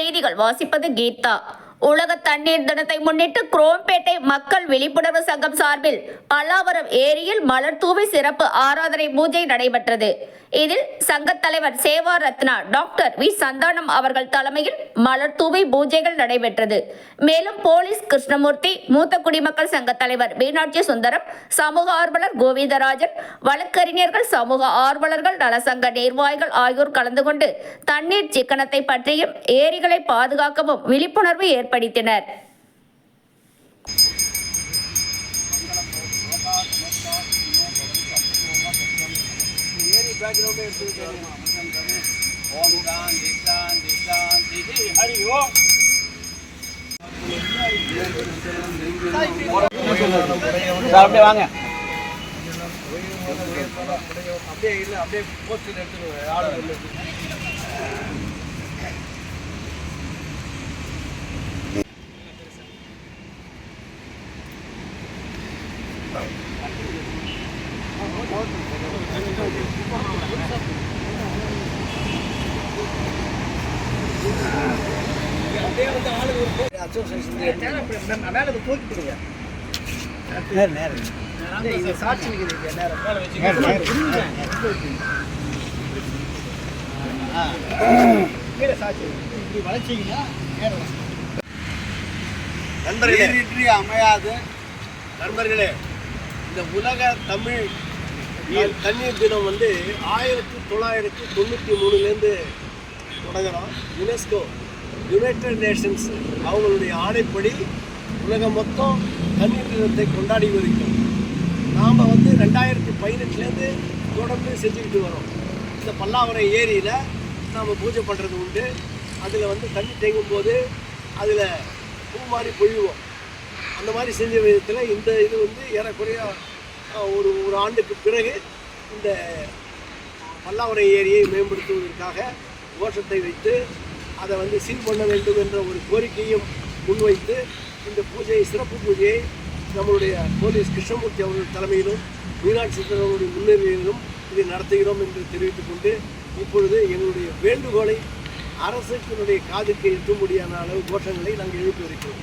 செய்திகள். வாசிப்பது கீதா. உலக தண்ணீர் தினத்தை முன்னிட்டு குரோம்பேட்டை மக்கள் விழிப்புணர்வு சங்கம் சார்பில் பல்லாவரம் ஏரியில் மலர் தூவி சிறப்பு ஆராதனை பூஜை நடைபெற்றது. இதில் சங்கத் தலைவர் சேவா ரத்னா டாக்டர் வி. சந்தானம் அவர்கள் தலைமையில் மலர் தூவி பூஜைகள் நடைபெற்றது. மேலும் போலீஸ் கிருஷ்ணமூர்த்தி மூத்த குடிமக்கள் சங்க தலைவர் மீனாட்சி சுந்தரம் சமூக ஆர்வலர் கோவிந்தராஜன் வழக்கறிஞர்கள் சமூக ஆர்வலர்கள் நலசங்க நிர்வாகிகள் ஆகியோர் கலந்து கொண்டு தண்ணீர் சிக்கனத்தை பற்றியும் ஏரிகளை பாதுகாக்கவும் விழிப்புணர்வு ஏற்படுத்தினர். ஏரி பேக்ரவுண்டே எடுத்துக்கிட்டேன் ஓம் சாந்தி சாந்தி சாந்தி ஹரி ஓம் சார் அப்படியே வாங்க அப்படியே இல்லை அப்படியே போஸ்டர் எடுத்துருவேன் ஆளு நேரம் நேரம் சாட்சி நேரம் நண்பர்களே அமையாது. நண்பர்களே இந்த உலக தமிழ் தண்ணீர் தினம் வந்து ஆயிரத்தி தொள்ளாயிரத்தி தொண்ணூற்றி மூணுலேருந்து தொடங்குறோம். யுனெஸ்கோ யுனைடெட் நேஷன்ஸ் அவங்களுடைய ஆணைப்படி உலகம் மொத்தம் தண்ணீர் தினத்தை கொண்டாடி வருகிறோம். நாம் வந்து ரெண்டாயிரத்தி பதினெட்டுலேருந்து தொடர்ந்து செஞ்சுக்கிட்டு வரோம். இந்த பல்லாவரம் ஏரியில் நாம் பூஜை பண்ணுறது உண்டு. அதில் வந்து தண்ணி தேங்கும் போது அதில் பூ மாதிரி பொழிவோம். அந்த மாதிரி செஞ்ச விதத்தில் இந்த இது வந்து ஏறக்குறைய ஒரு ஒரு ஆண்டுக்கு பிறகு இந்த பல்லாவரை ஏரியை மேம்படுத்துவதற்காக கோஷத்தை வைத்து அதை வந்து சீல் பண்ண வேண்டும் என்ற ஒரு கோரிக்கையும் முன்வைத்து இந்த பூஜையை சிறப்பு பூஜையை நம்மளுடைய போலீஸ் கிருஷ்ணமூர்த்தி அவர்கள் தலைமையிலும் மீனாட்சி அவர்களுடைய முன்னிலையிலும் இதை நடத்துகிறோம் என்று தெரிவித்துக் கொண்டு இப்பொழுது எங்களுடைய வேண்டுகோளை அரசுக்கினுடைய காதுக்கு எட்டும்படியான அளவு கோஷங்களை நாங்கள் எழுப்பி இருக்கிறோம்